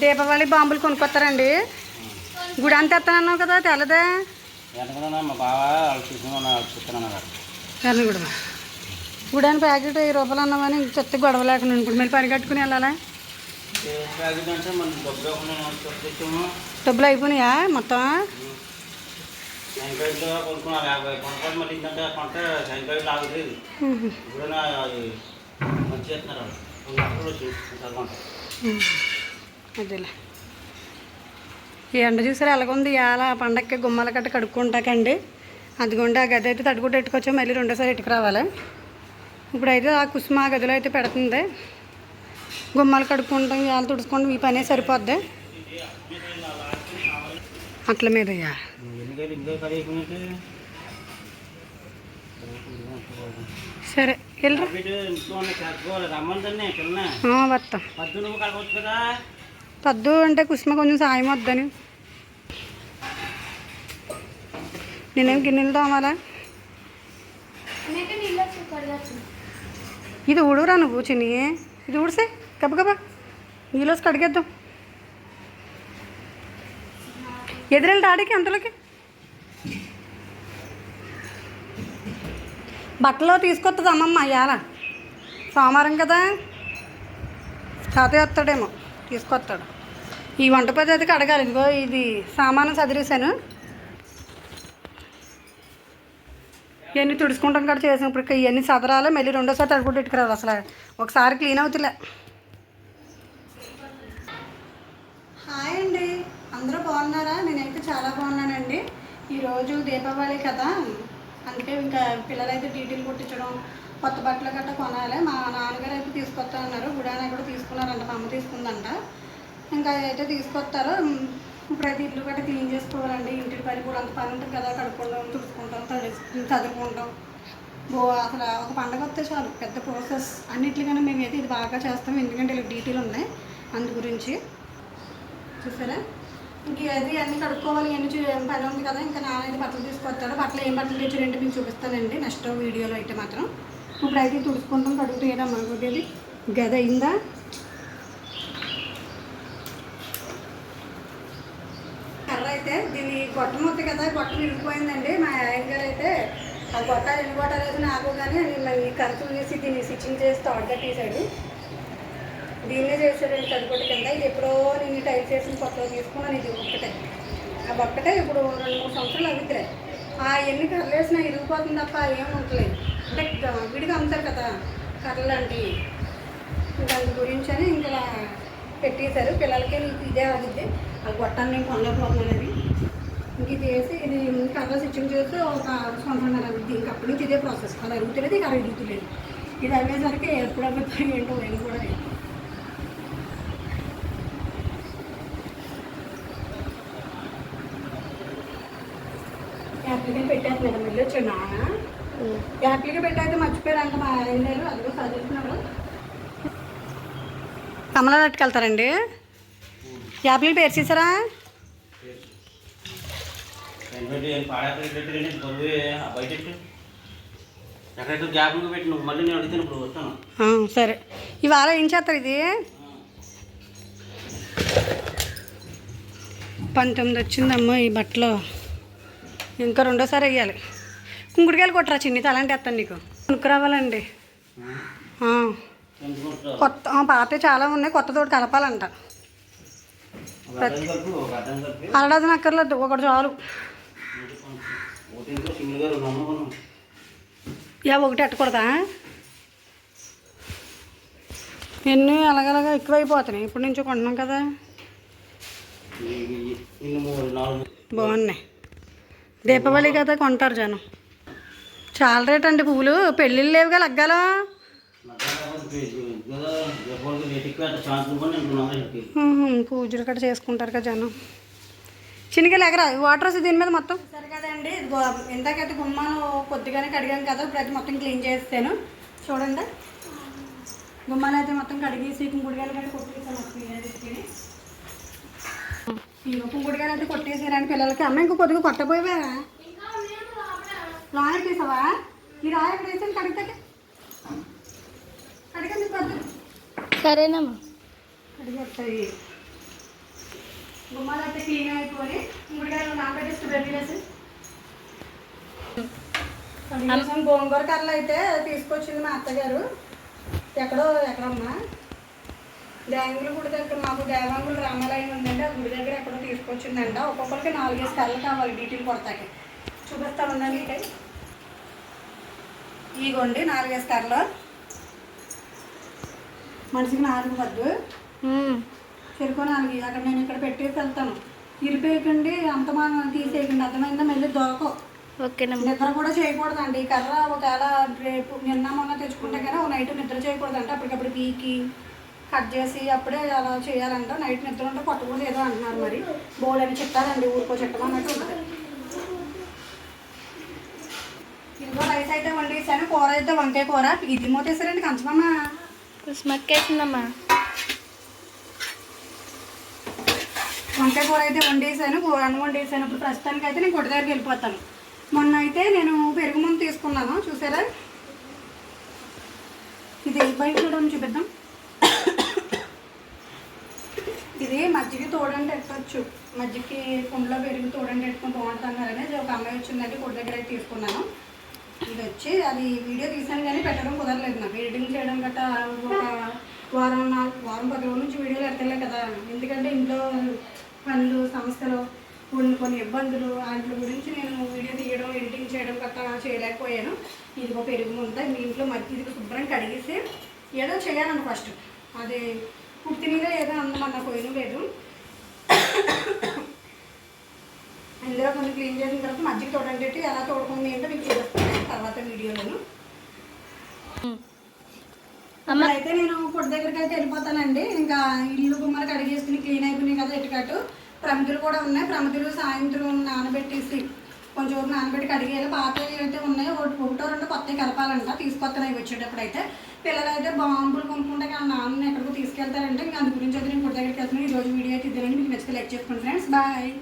దీపావళి బాంబులు కొనుక్కొస్తారండి గుడి అంత ఎత్తానన్నావు కదా తెల్లదే. ఎంతకున్నా మా బావ వాళ్ళు చూసుకుని వాళ్ళు చూస్తున్నాను కదా ఎర్రగుడి గుడాని ప్యాకెట్ వెయ్యి రూపాయలు అన్నామని చెత్త గొడవ లేకుండా ఇప్పుడు మళ్ళీ పని కట్టుకుని వెళ్ళాలా? డబ్బులు అయిపోయినాయా మొత్తం. ఇప్పుడు అదేలే. ఈ ఎండ చూసారు ఎలాగుంది? ఇవాళ పండక్కి గుమ్మల కట్ట కడుక్కుంటాకండి. అదిగోండి ఆ గది అయితే తడుగుట్టు ఎట్టుకొచ్చాం మళ్ళీ రెండోసారి ఎట్టుకు రావాలి. ఇప్పుడైతే ఆ కుసుమ ఆ గదిలో అయితే పెడుతుంది. గుమ్మాలు కడుక్కుంటాం ఇవాళ తుడుచుకుంటాం ఈ పనే సరిపోద్ది. అట్ల మీదయ్యా కడిగిపోయినట్టు సరే వెళ్ళరా వస్తాం పద్దు అంటే కుసుమ కొంచెం సాయం వద్దని. నేనేం గిన్నెలు తోమాలా? ఇది ఊడురా నువ్వు చిన్ని. ఇది ఊడిసే. గబగబా నీలోసి కడిగేద్దాం. ఎదురెళ్ళి ఆడికి అంతలోకి. బట్టలో తీసుకొస్తుంది అమ్మమ్మ ఇవాళ సోమవారం కదా. తాతయ్య వస్తాడేమో. తీసుకొస్తాడు. ఈ వంట పద్ధతికి అడగాలి ఇదిగో ఇది సామాను చదివేశాను ఇవన్నీ తుడుచుకుంటాం కూడా చేసాం ఇప్పుడు ఇవన్నీ సదరాలు మళ్ళీ రెండోసారి తడుపుడు పెట్టుకురాదు అసలు. ఒకసారి క్లీన్ అవుతులే. హాయ్ అండి. అందరూ బాగున్నారా? నేనైతే చాలా బాగున్నానండి. ఈరోజు దీపావళి కదా. అందుకే ఇంకా పిల్లలైతే డీటెయిల్ కుట్టించడం కొత్త బట్టలు గట్రా కొనాలి. మా నాన్నగారు అయితే తీసుకొస్తా అన్నారు గుడాన కూడా తీసుకున్నారంట మా అమ్మ తీసుకుందంట. ఇంకా అయితే తీసుకొస్తారో ఇప్పుడైతే ఇల్లు గట్రా క్లీన్ చేసుకోవాలండి. ఇంటి పని కూడా అంత పని ఉంటుంది కదా కడుక్కుంటాం తుడుచుకుంటాం తడి- చదువుకుంటాం. బో అసలు ఒక పండగ వస్తే చాలు పెద్ద ప్రాసెస్ అన్నిట్లుగానే మేమైతే ఇది బాగా చేస్తాం. ఎందుకంటే ఇలా డీటెయిల్ ఉన్నాయి అందు గురించి చూసారా? ఇంక అది అన్నీ కడుక్కోవాలి అన్ని పని ఉంది కదా ఇంకా నాన్న బట్టలు తీసుకొస్తాడు. బట్టలు ఏం బట్టలు తెచ్చారంటే మీకు చూపిస్తానండి. నెక్స్ట్ వీడియోలో అయితే మాత్రం. ఇప్పుడైతే తుడుచుకుంటాం కడుగుతాయమ్మా కొద్దిది గద అయిందా కర్ర అయితే దీన్ని గొట్టం ఉంది కదా గొట్టం విరిగిపోయిందండి మా ఆయన గారు అయితే ఆ గొట్టాలు ఎన్ని గొట్టాలు వేసి నాకు కానీ మరి ఈ చేసి దీన్ని స్టిచ్చింగ్ చేసి తాడు తీశాడు. దీన్నే చేశాడండి చదువుకోటి కింద. ఇది ఎప్పుడో నేను టైప్ చేసిన కొత్తలో తీసుకున్నాను ఇది ఒక్కటే. ఆ ఒక్కటే ఇప్పుడు రెండు మూడు సంవత్సరాలు అవుతాయి ఆ ఎన్ని కర్రలు వేసినా ఇరిగిపోతుంది తప్ప ఏం ఉండలేదు అంటే విడిగా అమ్ముతారు కదా కర్రలు అంటే దాని గురించి అని పెట్టేశారు. పిల్లలకి నీకు ఇదే అవుద్ది ఆ గొట్టాన్ని నేను కొనలేకపోతున్నాను అది ఇంక ఇది వేసి ఇది కర్ర స్టిచ్చింగ్ చేసి ఒక సంవత్సరం అవుద్ది ఇంక అప్పటి నుంచి ఇదే ప్రాసెస్. అది అరుగుతలేదు ఇక అరుగుతలేదు ఇది అయ్యేసరికి ఎప్పుడు అవ్వదు ఏంటో నేను కూడా తెలియదు. యాప్లికే పెట్టేస్తున్నారు మళ్ళీ వచ్చిండా యాప్లికే పెట్టయితే మర్చిపోయారంట మా ఆయన అదిగో చదువుతున్నారు కమలా పట్టుకెళ్తారండి యాప్లు పేర్చేసారా పెట్టి పాడేక్కడ పెట్టి బరువు బయట పెట్టు. ఎక్కడైతే గ్యాప్లు పెట్టి నువ్వు మళ్ళీ కమలా పట్టుకెళ్తారండి ఇప్పుడు పేరు చేసారా? సరే. ఇవాళ ఏం చేస్తారు ఇది? పంతొమ్మిది వచ్చిందమ్మా ఈ బట్టలో. ఇంకా రెండోసారి వేయాలి. కుంకుడికాయలు కొట్టరా చిన్ని? తలాంటి వేస్తాను నీకు. కొనుక్కురావాలండి. ఆ, కొత్త ఆ, పాతవి చాలా ఉన్నాయి కొత్త తోటి కలపాలంట. అరడజన్ అక్కర్లేదు ఒకటి చాలు. యా ఒకటి ఎట్టకూడదా ఎన్ని అలాగలాగా ఎక్కువైపోతున్నాయి ఇప్పుడు నుంచి కొంటున్నాం కదా. బాగున్నాయి. దీపావళి కదా కొంటారు జనం. చాలా రేట్ అండి పువ్వులు పెళ్ళిళ్ళు లేవుగా లగ్గాలో. పూజలు కూడా చేసుకుంటారు కదా జనం. చిన్నగా ఎగరా వాటర్ వస్తుంది దీని మీద మొత్తం? సరే కదండి ఇందాకైతే గుమ్మాలు కొద్దిగానే కడిగాం కదా ఇప్పుడు అయితే మొత్తం క్లీన్ చేస్తాను చూడండి. గుమ్మాలు అయితే మొత్తం కడిగేసి కుంకుడుగాయలు కానీ కొట్టేసాను కుంకుడుగాయలు అయితే కొట్టేసారని పిల్లలకి. అమ్మ ఇంకో కొద్దిగా కొట్టపోయావా రాయర్ తీసావా? ఈ రాయర్ వేసాను కడిగితే? సరేనమ్మా. గుమ్మాలు అయితే క్లీన్ అయిపోయి కడిగేసాం. గోంగూర కర్రలు అయితే తీసుకొచ్చింది మా అత్తగారు. ఎక్కడో ఎక్కడమ్మా? దేవంగుల గుడి దగ్గర మాకు దేవంగుల రామాలయం ఉందండి. ఆ గుడి దగ్గర ఎక్కడో తీసుకొచ్చిందంట. ఒక్కొక్కరికి నాలుగేసి కర్రలు కావాలి డీటెయిల్ కొడతాకి చూపిస్తా ఉండండి ఇటే ఇగోండి నాలుగేసి కర్రలు. మనిషికి నాలుగు వద్దు చెరుకు నాలుగు. అక్కడ నేను ఇక్కడ పెట్టేసి వెళ్తాను. ఇరిపేయకండి అంత మనం తీసేయకండి. అర్థమైందా? మళ్ళీ దొరకవు నిద్ర కూడా చేయకూడదండి. ఈ కర్ర ఒకవేళ రేపు నిన్న మొన్న తెచ్చుకుంటే కానీ ఒక నైట్ నిద్ర చేయకూడదంట. అప్పటికప్పుడు పీకి కట్ చేసి అప్పుడే అలా చేయాలంట. నైట్ నిద్ర ఉంటే కొట్టకూడదు ఏదో అంటున్నారు మరి. బోల్ అని చెప్తారండి ఊరుకో చెట్టం అన్నట్టు ఉంటుంది. ఇదిగో రైస్ అయితే వండేసాను. కూర అయితే వంకాయ కూర. ఇది మూతేసారండి కంచమమ్మ. స్మక్కేసిందమ్మా వంకాయ కూర అయితే వండేసాను కూర అన్నం వండేసాను. ఇప్పుడు ప్రస్తుతానికి అయితే నేను కొట్టు దగ్గరికి వెళ్ళిపోతాను. మొన్న అయితే నేను పెరుగు ముందు తీసుకున్నాను చూసారా? ఇది బయట చూడడం చూపిద్దాం. ఇది మజ్జిగ తోడంటే ఎట్టచ్చు మజ్జిగకి కుండలో పెరుగు తోడంటే ఎట్టుకుని బాగుంటుంది అన్నారని ఇది ఒక అమ్మాయి వచ్చిందంటే కొట్టు దగ్గర అయితే తీసుకున్నాను. ఇది వచ్చి అది వీడియో తీసాను కానీ పెట్టడం కుదరలేదు నాకు. ఎడిటింగ్ చేయడం గట్టా ఒక వారం నాలుగు వారం పది రోజుల నుంచి వీడియోలు ఎడతలే కదా. ఎందుకంటే ఇంట్లో పనులు సంస్థలు కొన్ని కొన్ని ఇబ్బందులు వాటి గురించి నేను వీడియో తీయడం ఎడిటింగ్ చేయడం గట్టా చేయలేకపోయాను. ఇదిగో పెరుగు ఉందా మీ ఇంట్లో మధ్య ఇది శుభ్రం కడిగేసి ఏదో చేయాలను ఫస్ట్. అది పుట్టినగా ఏదో అందమన్న పోయిన లేదు. ఇందులో కొన్ని క్లీన్ చేసిన తర్వాత మజ్జిగ తోడండి ఎలా తోడుకుంది ఏంటో మీకు వీడియోలను. అయితే నేను ఫుడ్ దగ్గరికి అయితే వెళ్ళిపోతానండి. ఇంకా ఇల్లు గుమ్మలు కడిగేసుకుని క్లీన్ అయిపోయినాయి కదా ఎటుకట్టు ప్రమిదులు కూడా ఉన్నాయి. ప్రమిదులు సాయంత్రం నానబెట్టేసి కొంచెం నానబెట్టి కడిగేయాలి. పాతవి అయితే ఉన్నాయి. ఒకటి రెండు కొత్తవి కలపాలంట. తీసుకొస్తాను అవి వచ్చేటప్పుడు అయితే పిల్లలు అయితే బాంబులు కొనుక్కుంటే కానీ నాన్న ఎక్కడికో తీసుకెళ్తారంటే. ఇంకా అందు గురించి అయితే నేను ఫుడ్ దగ్గరికి వెళ్తున్నాను. ఈ రోజు వీడియో అయితే ఇద్దరండి మీకు నచ్చితే లైక్ చేసుకోండి ఫ్రెండ్స్. బాయ్.